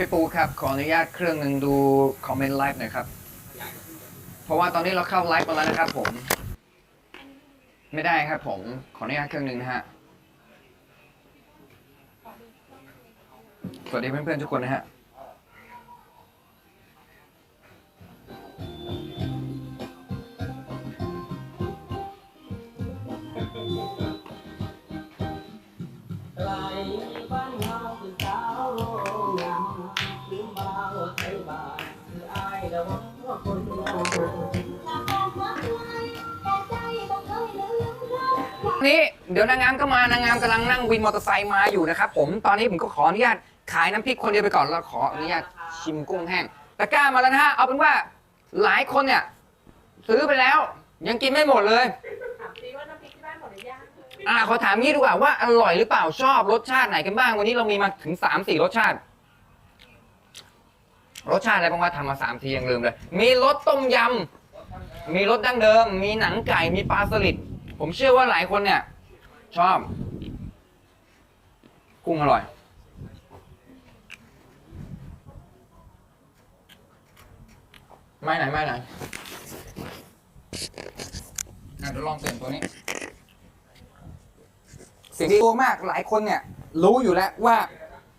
พี่ปูครับ ขออนุญาตเครื่องหนึ่งดูคอมเมนต์ไลฟ์หน่อยครับ เพราะว่าตอนนี้เราเข้าไลฟ์มาแล้วนะครับผม ไม่ได้ครับผม ขออนุญาตเครื่องหนึ่งนะฮะ สวัสดีเพื่อนๆทุกคนนะฮะไกลบ้าน นี่เดี๋ยวนางงามก็มานางงามกำลังนั่งวินมอเตอร์ไซค์มาอยู่นะครับผมตอนนี้ผมก็ขออนุญาตขายน้ำพริกคนเดียวไปก่อนแล้วขออนุญาตชิมกุ้งแห้งตะกร้ามาแล้วนะฮะเอาเป็นว่าหลายคนเนี่ยซื้อไปแล้ว ยังกินไม่หมดเลยถามซิว่าน้ำพริกที่บ้านหมดหรือยังอ่าขอถามงี้ดีกว่าว่าอร่อยหรือเปล่าชอบรสชาติไหนกันบ้างวันนี้เรามีมาถึงสามสี่รสชาติ รสชาติอะไรบ้างว่าทำมาสามทียังลืมเลย มีรสต้มยำมีรสดั้งเดิม มีหนังไก่มีปลาสลิด ผมเชื่อว่าหลายคนเนี่ย ชอบ กุ้งอร่อย ไม่ไหนไม่ไหนอะเดี๋ยวลองเปลี่ยนตัวนี้เสียงตัวมากหลายคนเนี่ย รู้อยู่แล้วว่า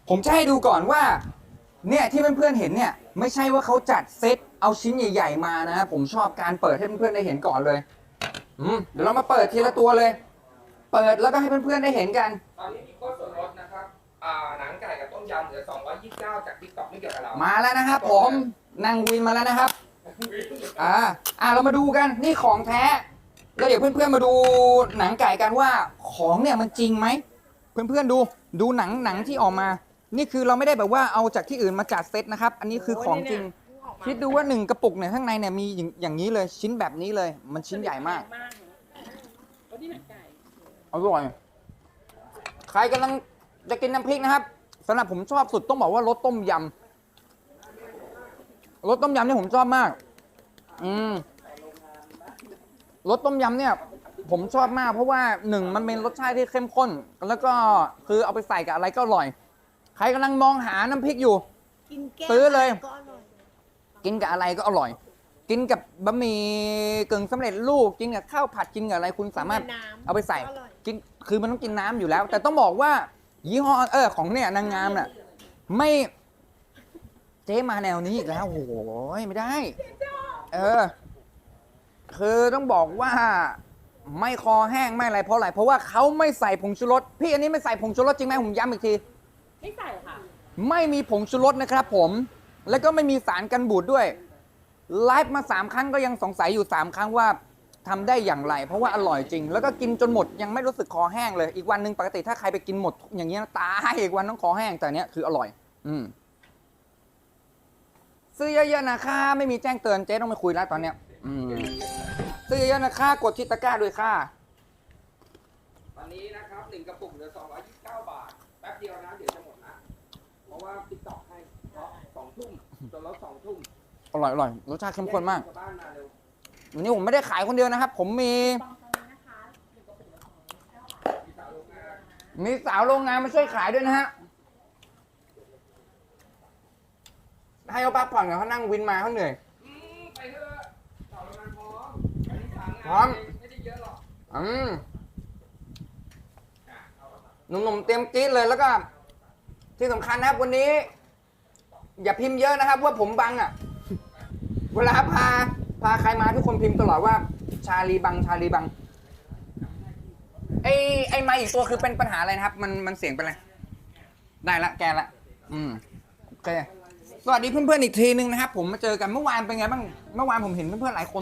ผมจะให้ดูก่อนว่า เนี่ยที่เพื่อนๆเห็นเนี่ย ไม่ใช่ว่าเขาจัดเซตเอาชิ้นใหญ่ ๆ มานะผมชอบการเปิดให้เพื่อนๆได้เห็นก่อนเลย อืมเดี๋ยวเรามาเปิดทีละตัวเลย เปิดแล้วก็ให้เพื่อนๆได้เห็นกัน ตอนนี้มีโค้ดส่วนลดนะครับอ่าหนังไก่กับต้มยำเหลือ 229 จากติ๊กต็อกไม่เกี่ยวกับเรา มาแล้วนะครับ ผมนั่งวินมาแล้วนะครับ อ่า อ่าเรามาดูกันนี่ของแท้แล้วเดี๋ยวเพื่อนๆมาดูหนังไก่กันว่าของเนี่ยมันจริงไหม เพื่อนๆดูดูหนังหนังที่ออกมา นี่คือเราไม่ได้แบบว่าเอาจากที่อื่นมาจัดเซตนะครับ อันนี้คือของจริง คิดดูว่าหนึ่งกระปุกเนี่ยข้างในเนี่ยมีอย่างอย่างนี้เลยชิ้นแบบนี้เลย มันชิ้นใหญ่มากโอ้ที่หนังไก่อร่อยใครกำลังจะกินน้ำพริกนะครับสำหรับผมชอบสุดต้องบอกว่ารสต้มยำรสต้มยำเนี่ยผมชอบมาก อืมรสต้มยำเนี่ย ผมชอบมากเพราะว่าหนึ่งมันเป็นรสชาติที่เข้มข้น แล้วก็คือเอาไปใส่กับอะไรก็อร่อย ใครกำลังมองหาน้ำพริกอยู่ กินแก้วซื้อเลย ก็อร่อย กินกับอะไรก็อร่อย กินกับบะหมี่กึ่งสำเร็จรูปกินกับข้าวผัดกินกับอะไรคุณสามารถน้ำเอาไปใส่ ก็อร่อย กินคือมันต้องกินน้ำอยู่แล้ว แต่ต้องบอกว่า ยี่ห้อเออของเนี่ยนางงามน่ะไม่เจ๊มาแนวนี้อีกแล้วโอ้โหไม่ได้ เออ คือต้องบอกว่าไม่คอแห้งไม่อะไรเพราะอะไรเพราะว่าเขาไม่ใส่ผงชูรสพี่อันนี้ไม่ใส่ผงชูรสจริงไหมผมย้ำอีกที ไม่ใส่ค่ะ ไม่มีผงชูรสนะครับผม แล้วก็ไม่มีสารกันบูดด้วยไลฟ์มาสามครั้งก็ยังสงสัยอยู่สามครั้งว่าทำได้อย่างไร เพราะว่าอร่อยจริง แล้วก็กินจนหมดยังไม่รู้สึกคอแห้งเลย อีกวันหนึ่งปกติถ้าใครไปกินหมด อย่างเงี้ยตายอีกวันต้องคอแห้งแต่เนี้ยคืออร่อย อืมซื้อเยอะๆนะค่ะไม่มีแจ้งเตือนเจ๊ต้องไปคุยแล้วตอนเนี้ย อืมซื้อเยอะๆนะค่ะกดที่ตะกร้าด้วยค่ะตอนนี้นะครับหนึ่งกระปุกเหลือ229บเก้าบาทแป๊บเดียวนะเดี๋ยวจะหมดนะเพราะว่าติ๊กต็อกให้ สองทุ่มจนลดสองทุ่มอร่อยอร่อยรสชาติเข้มข้นมากชาวบ้านมาเร็ววันนี้ผมไม่ได้ขายคนเดียวนะครับ ผมมีบองตรงนี้นะคะหนึ่งกระปุกละสองร้อยเก้าบาทมีสาวโรงงานมาช่วยขายด้วยนะฮะ ให้เขาพักผ่อนกับเขานั่งวินมาเขาเหนื่อย อืมไปเถอะต่อโรงงานพร้อมอันนี้สามงานพร้อมเองไม่ได้เยอะหรอกอืมหนุ่มๆเตรียมกรีดเลยแล้วก็ ที่สำคัญนะครับวันนี้ อย่าพิมพ์เยอะนะครับว่าผมบังอะ เวลาพา พาใครมาทุกคนพิมพ์ตลอดว่า ชาลีบังชาลีบัง ไอไอไมอีกตัวคือเป็นปัญหาอะไรนะครับ มันมันเสียงเป็นอะไร ได้ละแกละ อืมโอเคสวัสดีเพื่อนๆอีกทีนึงนะครับ ผมมาเจอกันเมื่อวานเป็นไงบ้าง เมื่อวานผมเห็นเพื่อนๆหลายคน